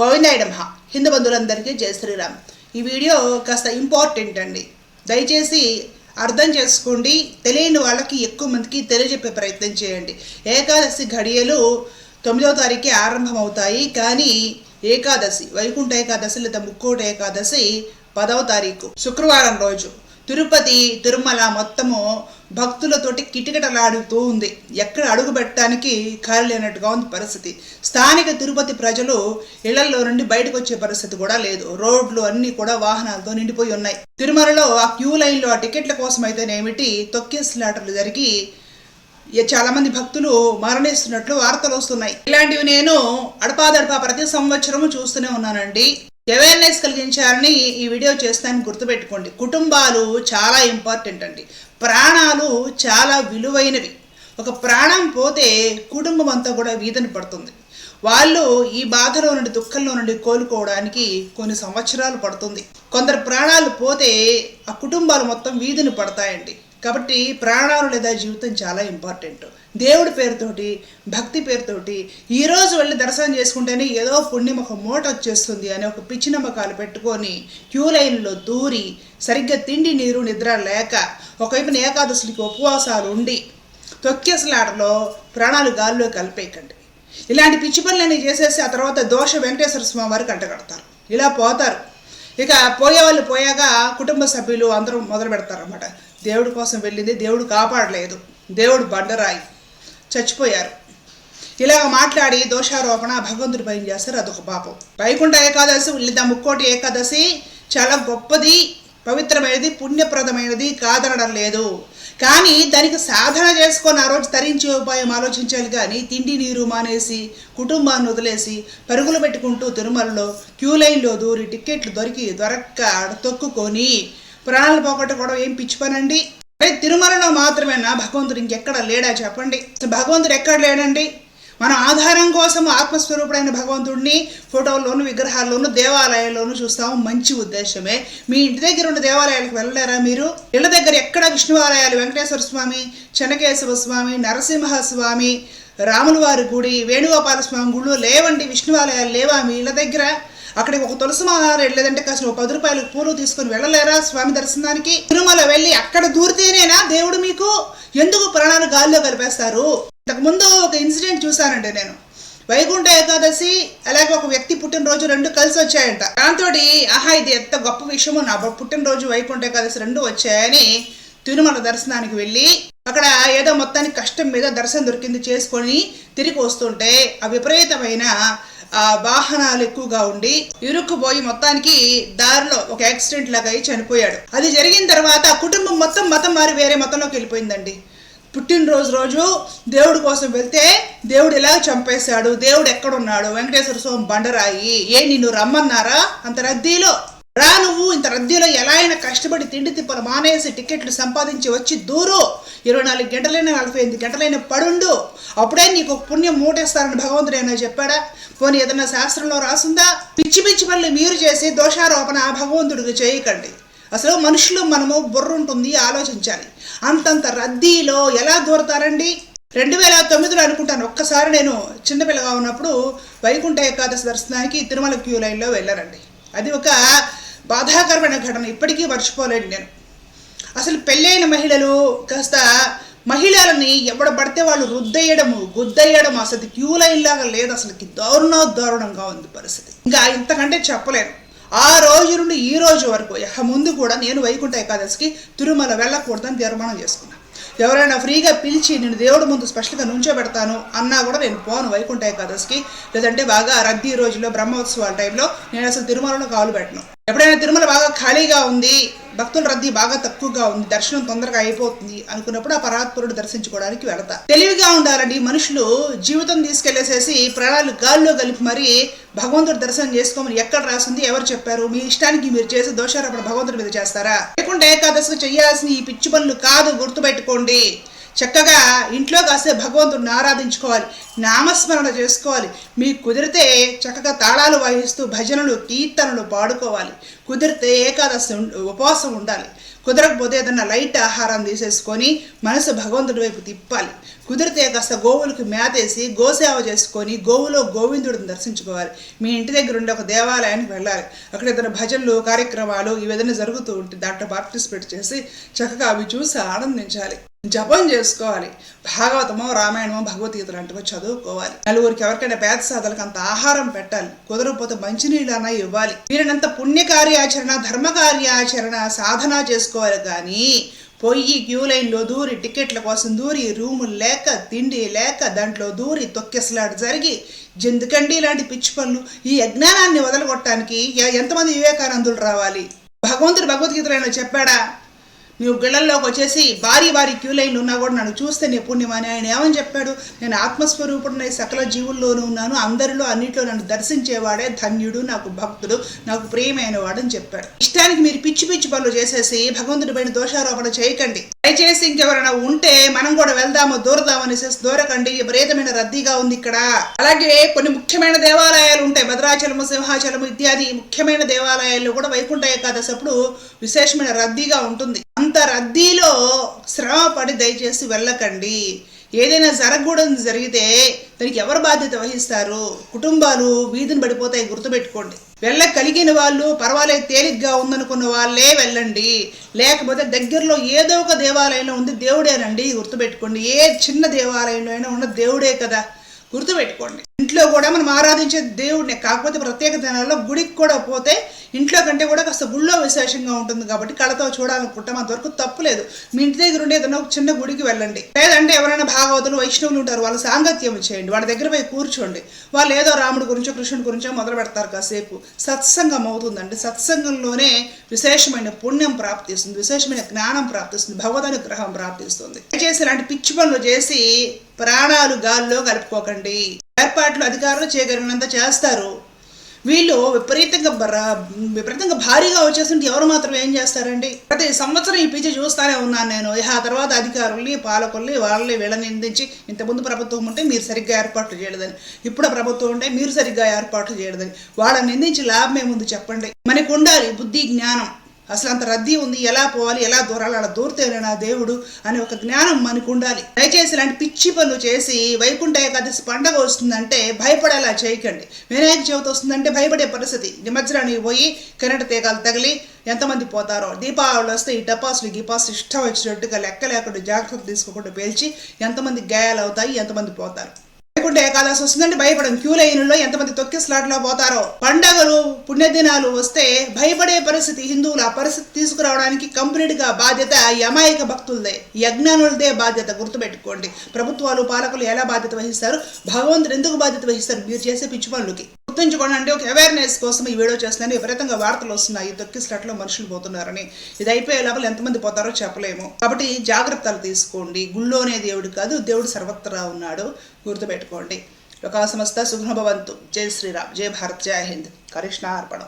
గోవిందాయుడు హిందు హిందూ బంధువులందరికీ జయ శ్రీరామ్. ఈ వీడియో కాస్త ఇంపార్టెంట్ అండి. దయచేసి అర్థం చేసుకోండి. తెలియని వాళ్ళకి ఎక్కువ మందికి తెలియజెప్పే ప్రయత్నం చేయండి. ఏకాదశి ఘడియలు తొమ్మిదవ తారీఖే ఆరంభమవుతాయి. కానీ ఏకాదశి వైకుంఠ ఏకాదశి లేదా ముక్కోట ఏకాదశి పదవ తారీఖు శుక్రవారం రోజు. తిరుపతి తిరుమల మొత్తము భక్తులతోటి కిటకిటలాడుతూ ఉంది. ఎక్కడ అడుగు పెట్టడానికి ఖాళీ లేనట్టుగా ఉంది పరిస్థితి. స్థానిక తిరుపతి ప్రజలు ఇళ్ళలో నుండి బయటకు వచ్చే పరిస్థితి కూడా లేదు. రోడ్లు అన్నీ కూడా వాహనాలతో నిండిపోయి ఉన్నాయి. తిరుమలలో ఆ క్యూ లైన్లో ఆ టికెట్ల కోసం అయితేనేమిటి తొక్కేసిలాటలు జరిగి చాలామంది చాలా మంది భక్తులు మరణిస్తున్నట్లు వార్తలు వస్తున్నాయి. ఇలాంటివి నేను అడపాదడపా ప్రతి సంవత్సరము చూస్తూనే ఉన్నానండి. అవేర్నెస్ కలిగించాలని ఈ వీడియో చేస్తానని గుర్తుపెట్టుకోండి. కుటుంబాలు చాలా ఇంపార్టెంట్ అండి. ప్రాణాలు చాలా విలువైనవి. ఒక ప్రాణం పోతే కుటుంబం అంతా కూడా వీధన పడుతుంది. వాళ్ళు ఈ బాధలో నుండి దుఃఖంలో నుండి కోలుకోవడానికి కొన్ని సంవత్సరాలు పడుతుంది. కొందరు ప్రాణాలు పోతే ఆ కుటుంబాలు మొత్తం వీధిని పడతాయండి. కాబట్టి ప్రాణాలు లేదా జీవితం చాలా ఇంపార్టెంట్. దేవుడి పేరుతోటి భక్తి పేరుతోటి ఈరోజు వెళ్ళి దర్శనం చేసుకుంటేనే ఏదో పుణ్యం ఒక మూట వచ్చేస్తుంది అని ఒక పిచ్చి నమ్మకాలు పెట్టుకొని క్యూ లైన్లో దూరి సరిగ్గా తిండి నీరు నిద్ర లేక ఒకవైపున ఏకాదశులకి ఉపవాసాలు ఉండి తొక్కేసలాటలో ప్రాణాలు గాల్లో కలిపేయకండి. ఇలాంటి పిచ్చి పనులన్నీ చేసేసి ఆ తర్వాత దోష వెంకటేశ్వర స్వామి వారికి అంటగడతారు ఇలా పోతారు. ఇక పోయే వాళ్ళు పోయాక కుటుంబ సభ్యులు అందరూ మొదలు పెడతారన్నమాట. దేవుడి కోసం వెళ్ళింది దేవుడు కాపాడలేదు. దేవుడు బండరాయి. చచ్చిపోయారు. ఇలాగ మాట్లాడి దోషారోపణ భగవంతుడి పైన చేస్తారు అదొక పాపం. వైకుంఠ ఏకాదశి లేదా ముక్కోటి ఏకాదశి చాలా గొప్పది పవిత్రమైనది పుణ్యప్రదమైనది కాదనడం లేదు. కానీ దానికి సాధన చేసుకొని ఆ రోజు తరించే ఉపాయం ఆలోచించాలి కానీ తిండి నీరు మానేసి కుటుంబాన్ని వదిలేసి పరుగులు పెట్టుకుంటూ తిరుమలలో క్యూ లైన్లో దూరి టిక్కెట్లు దొరికి దొరక్క తొక్కుకొని ప్రాణాలు పోగొట్టుకోవడం ఏం పిచ్చి పనండి? అరే తిరుమలలో మాత్రమేనా? భగవంతుడు ఇంకెక్కడ లేడా చెప్పండి. భగవంతుడు ఎక్కడ లేడండి? మన ఆధారం కోసం ఆత్మస్వరూపుడైన భగవంతుడిని ఫోటోల్లోను విగ్రహాల్లోను దేవాలయాల్లోనూ చూస్తాము. మంచి ఉద్దేశమే. మీ ఇంటి దగ్గర ఉన్న దేవాలయాలకు వెళ్ళలేరా మీరు? ఇళ్ళ దగ్గర ఎక్కడ విష్ణువాలయాలు వెంకటేశ్వర స్వామి చెన్నకేశవ స్వామి నరసింహ స్వామి రాములవారి గుడి వేణుగోపాల స్వామి గుళ్ళు లేవండి. విష్ణువాలయాలు లేవా మీ ఇళ్ళ దగ్గర? అక్కడికి ఒక తులసి మాల వెళ్ళలేదంటే కాస్త ఒక పది రూపాయలు పూలు తీసుకొని వెళ్ళలేరా స్వామి దర్శనానికి? తిరుమల వెళ్ళి అక్కడ దూరితేనేనా దేవుడు మీకు? ఎందుకు ప్రాణాలు గాల్లో కలిపేస్తారు? ఇంతకు ముందు ఒక ఇన్సిడెంట్ చూశానండి నేను. వైకుంఠ ఏకాదశి అలాగే ఒక వ్యక్తి పుట్టినరోజు రెండు కలిసి వచ్చాయంట. దాంతో ఆహా ఇది ఎంత గొప్ప విషయమో నా పుట్టినరోజు వైకుంఠ ఏకాదశి రెండు వచ్చాయని తిరుమల దర్శనానికి వెళ్ళి అక్కడ ఏదో మొత్తానికి కష్టం మీద దర్శనం దొరికింది చేసుకొని తిరిగి వస్తుంటే ఆ విపరీతమైన వాహనాలు ఎక్కువగా ఉండి ఇరుక్కుపోయి మొత్తానికి దారిలో ఒక యాక్సిడెంట్ లాగా అయి చనిపోయాడు. అది జరిగిన తర్వాత ఆ కుటుంబం మొత్తం మతం మారి వేరే మతంలోకి వెళ్ళిపోయిందండి. పుట్టినరోజు రోజు దేవుడి కోసం వెళ్తే దేవుడు ఇలా చంపేశాడు? దేవుడు ఎక్కడున్నాడు? వెంకటేశ్వర స్వామి బండరాయి ఏ నిన్ను రమ్మన్నారా? అంత రద్దీలో రా నువ్వు ఇంత రద్దీలో ఎలా అయినా కష్టపడి తిండి తిప్పలు మానేసి టికెట్లు సంపాదించి వచ్చి దూరు. ఇరవై నాలుగు గంటలైనా నలభై ఎనిమిది గంటలైనా పడుండు. అప్పుడే నీకు ఒక పుణ్యం మూటేస్తారని భగవంతుడు ఏమైనా చెప్పాడా? పోనీ ఏదైనా శాస్త్రంలో రాసుందా? పిచ్చి పిచ్చి పనులు మీరు చేసి దోషారోపణ ఆ భగవంతుడికి చేయకండి. అసలు మనుషులు మనము బుర్ర ఉంటుంది ఆలోచించాలి. అంతంత రద్దీలో ఎలా దూరతారండి? రెండు వేల తొమ్మిదిలో అనుకుంటాను. ఒక్కసారి నేను చిన్నపిల్లగా ఉన్నప్పుడు వైకుంఠ ఏకాదశి దర్శనానికి తిరుమల క్యూ లైన్లో వెళ్ళారండి అది ఒక బాధాకరమైన ఘటన ఇప్పటికీ మర్చిపోలేను నేను. అసలు పెళ్ళైన మహిళలు కాస్త మహిళలని ఎవడ పడితే వాళ్ళు రుద్దయ్యడము గుద్దయ్యడం అసలు క్యూ లైన్ లాగా లేదు. అసలుకి దారుణ దారుణంగా ఉంది పరిస్థితి. ఇంకా ఇంతకంటే చెప్పలేను. ఆ రోజు నుండి ఈ రోజు వరకు ముందు కూడా నేను వైకుంఠ ఏకాదశికి తిరుమల వెళ్ళకూడదని తీర్మానం చేసుకున్నాను ఎవరైనా ఫ్రీగా పిలిచి నేను దేవుడి ముందు స్పెషల్గా నుంచోబెడతాను అన్నా కూడా నేను పోను వైకుంఠ ఏకాదశికి. లేదంటే బాగా రద్దీ రోజుల్లో బ్రహ్మోత్సవాల టైంలో నేను అసలు తిరుమలలో కాలు పెట్టను. ఎప్పుడైనా తిరుమల బాగా ఖాళీగా ఉంది భక్తుల రద్దీ బాగా తక్కువగా ఉంది దర్శనం తొందరగా అయిపోతుంది అనుకున్నప్పుడు ఆ పరాత్పురుడు దర్శించుకోవడానికి వెళతా తెలివిగా ఉండాలండి మనుషులు. జీవితం తీసుకెళ్ళేసేసి ప్రాణాలు గాల్లో కలిపి మరీ భగవంతుడు దర్శనం చేసుకోమని ఎక్కడ రాసింది ఎవరు చెప్పారు? మీ ఇష్టానికి మీరు చేసే దోషారోపణ భగవంతుడి మీద చేస్తారా? లేకుంటే ఏకాదశి చేయాల్సిన ఈ పిచ్చి పనులు కాదు గుర్తుపెట్టుకోండి. చక్కగా ఇంట్లో కాసే భగవంతుడిని ఆరాధించుకోవాలి నామస్మరణ చేసుకోవాలి. మీకు కుదిరితే చక్కగా తాళాలు వాయిస్తూ భజనలు కీర్తనలు పాడుకోవాలి. కుదిరితే ఏకాదశి ఉపవాసం ఉండాలి. కుదరకపోతే ఏదన్నా లైట్ ఆహారం తీసేసుకొని మనసు భగవంతుడి వైపు తిప్పాలి. కుదిరితే కాస్త గోవులకు మేతేసి గోసేవ చేసుకొని గోవులో గోవిందుడిని దర్శించుకోవాలి. మీ ఇంటి దగ్గర ఉండే ఒక దేవాలయానికి వెళ్ళాలి. అక్కడ ఏదైనా భజనలు కార్యక్రమాలు ఇవి ఏదైనా జరుగుతూ ఉంటే దాంట్లో పార్టిసిపేట్ చేసి చక్కగా అవి చూసి ఆనందించాలి. జపం చేసుకోవాలి. భాగవతమో రామాయణమో భగవద్గీత లాంటివో చదువుకోవాలి. నలుగురికి ఎవరికైనా పేద సాధలకు అంత ఆహారం పెట్టాలి. కుదరకపోతే మంచినీళ్ళన్నా ఇవ్వాలి. వీరినంత పుణ్య కార్యాచరణ ధర్మ కార్యాచరణ సాధన చేసుకోవాలి కానీ పొయ్యి క్యూ లైన్లో దూరి టికెట్ల కోసం దూరి రూములు లేక తిండి లేక దాంట్లో దూరి తొక్కెసలాట జరిగి జందుకండి ఇలాంటి పిచ్చి పనులు? ఈ అజ్ఞానాన్ని వదలగొట్టడానికి ఎంతమంది వివేకానందులు రావాలి? భగవంతుడు భగవద్గీతలో చెప్పాడా? నువ్వు గిళ్ళల్లోకి వచ్చేసి భారీ భారీ క్యూ లైన్లు ఉన్నా కూడా నన్ను చూస్తే నీ పుణ్యం అని ఆయన ఏమని చెప్పాడు? నేను ఆత్మస్వరూపుడిని సకల జీవుల్లోనూ ఉన్నాను. అందరిలో అన్నిట్లో నన్ను దర్శించేవాడే ధన్యుడు నాకు భక్తుడు నాకు ప్రియమైన వాడని చెప్పాడు. ఇష్టానికి మీరు పిచ్చి పిచ్చి పనులు చేసేసి భగవంతుడి పైన దోషారోపణ చేయకండి. దయచేసి ఇంకెవరైనా ఉంటే మనం కూడా వెళ్దాము దూరదామని దూరకండి. విపరీతమైన రద్దీగా ఉంది ఇక్కడ. అలాగే కొన్ని ముఖ్యమైన దేవాలయాలు ఉంటాయి. భద్రాచలము సింహాచలము ఇత్యాది ముఖ్యమైన దేవాలయాల్లో కూడా వైకుంఠ ఏకాదశి అప్పుడు విశేషమైన రద్దీగా ఉంటుంది. అంత రద్దీలో శ్రమ పడి దయచేసి వెళ్ళకండి. ఏదైనా జరగకూడదు జరిగితే దానికి ఎవరు బాధ్యత వహిస్తారు? కుటుంబాలు వీధిని పడిపోతాయి గుర్తుపెట్టుకోండి. వెళ్ళగలిగిన వాళ్ళు పర్వాలేదు తేలిగ్గా ఉందనుకున్న వాళ్ళే వెళ్ళండి. లేకపోతే దగ్గరలో ఏదో ఒక దేవాలయంలో ఉంది దేవుడేనండి గుర్తుపెట్టుకోండి. ఏ చిన్న దేవాలయంలో అయినా ఉన్న దేవుడే కదా. గుర్తుపెట్టుకోండి. ఇంట్లో కూడా మనం ఆరాధించే దేవుడిని కాకపోతే ప్రత్యేక దినాల్లో గుడికి కూడా పోతే ఇంట్లో కంటే కూడా కాస్త గుళ్ళో విశేషంగా ఉంటుంది కాబట్టి కళతో చూడాలనుకుంటాం అంతవరకు తప్పు లేదు. మీ ఇంటి దగ్గర ఉండే ఏదైనా ఒక చిన్న గుడికి వెళ్ళండి. లేదంటే ఎవరైనా భాగవతులు వైష్ణవులు ఉంటారు వాళ్ళ సాంగత్యం చేయండి. వాళ్ళ దగ్గర పోయి కూర్చోండి. వాళ్ళు ఏదో రాముడి గురించో కృష్ణుడి గురించో మొదలు పెడతారు కాసేపు. సత్సంగం అవుతుందండి. సత్సంగంలోనే విశేషమైన పుణ్యం ప్రాప్తిస్తుంది విశేషమైన జ్ఞానం ప్రాప్తిస్తుంది భగవద్ అనుగ్రహం ప్రాప్తిస్తుంది. దయచేసి ఇలాంటి పిచ్చి పనులు చేసి ప్రాణాలు గాల్లో కలుపుకోకండి. ఏర్పాట్లు అధికారులు చేయగలిగినంత చేస్తారు. వీళ్ళు విపరీతంగా విపరీతంగా భారీగా వచ్చేస్తుంటే ఎవరు మాత్రం ఏం చేస్తారండి? ప్రతి సంవత్సరం ఈ పిచ్చి చూస్తానే ఉన్నాను నేను. ఇహ ఆ తర్వాత అధికారుల్ని పాలకుల్ని వాళ్ళని వీళ్ళని నిందించి ఇంతకుముందు ప్రభుత్వం ఉంటే మీరు సరిగ్గా ఏర్పాట్లు చేయలేదని. ఇప్పుడు ప్రభుత్వం ఉంటే మీరు సరిగ్గా ఏర్పాట్లు చేయలేదని. వాళ్ళని నిందించి లాభం ఏముంది చెప్పండి. మనకు ఉండాలి బుద్ధి జ్ఞానం. అసలు అంత రద్దీ ఉంది ఎలా పోవాలి ఎలా దూరాలి అలా దూరితేనే నా దేవుడు అనే ఒక జ్ఞానం మనకు ఉండాలి. దయచేసి ఇలాంటి పిచ్చి పనులు చేసి వైకుంఠ ఏకాదశి పండగ వస్తుందంటే భయపడేలా చేయకండి. వినాయక చవితి వస్తుందంటే భయపడే పరిస్థితి. నిమజ్జనానికి పోయి కిరట తీగలు తగిలి ఎంతమంది పోతారో దీపావళి వస్తే ఈ టపాసులు గిపాసులు ఇష్టం వచ్చినట్టుగా లెక్క లేకుండా జాగ్రత్త తీసుకోకుండా పేల్చి ఎంతమంది గాయాలు అవుతాయి ఎంతమంది పోతారు. లేకుంటే ఏకాదశి వస్తుందంటే భయపడం క్యూ లైన్లో ఎంతమంది తొక్కి స్లాట్లో పోతారో. పండగలు పుణ్యదినాలు వస్తే భయపడే పరిస్థితి హిందువులు ఆ పరిస్థితి తీసుకురావడానికి కంప్లీట్గా బాధ్యత అమాయక భక్తులదే. యజ్ఞానులదే బాధ్యత గుర్తుపెట్టుకోండి. ప్రభుత్వాలు పాలకులు ఎలా బాధ్యత వహిస్తారు? భగవంతుడు ఎందుకు బాధ్యత వహిస్తారు? మీరు చేసే పిచ్చి పనులకి. గుర్తుంచుకోండి అంటే ఒక అవేర్నెస్ కోసం ఈ వీడియో చేస్తున్నాను. విపరీతంగా వార్తలు వస్తున్నాయి. దొక్కి స్లట్లో మనుషులు పోతున్నారని. ఇది అయిపోయే లోపల ఎంతమంది పోతారో చెప్పలేము. కాబట్టి జాగ్రత్తలు తీసుకోండి. గుళ్ళోనే దేవుడు కాదు దేవుడు సర్వత్రా ఉన్నాడు. గుర్తుపెట్టుకోండి. లోకా సమస్త సుఖభవంతు జై శ్రీరామ్. జై భారత్. జై హింద్. కృష్ణ అర్పణం.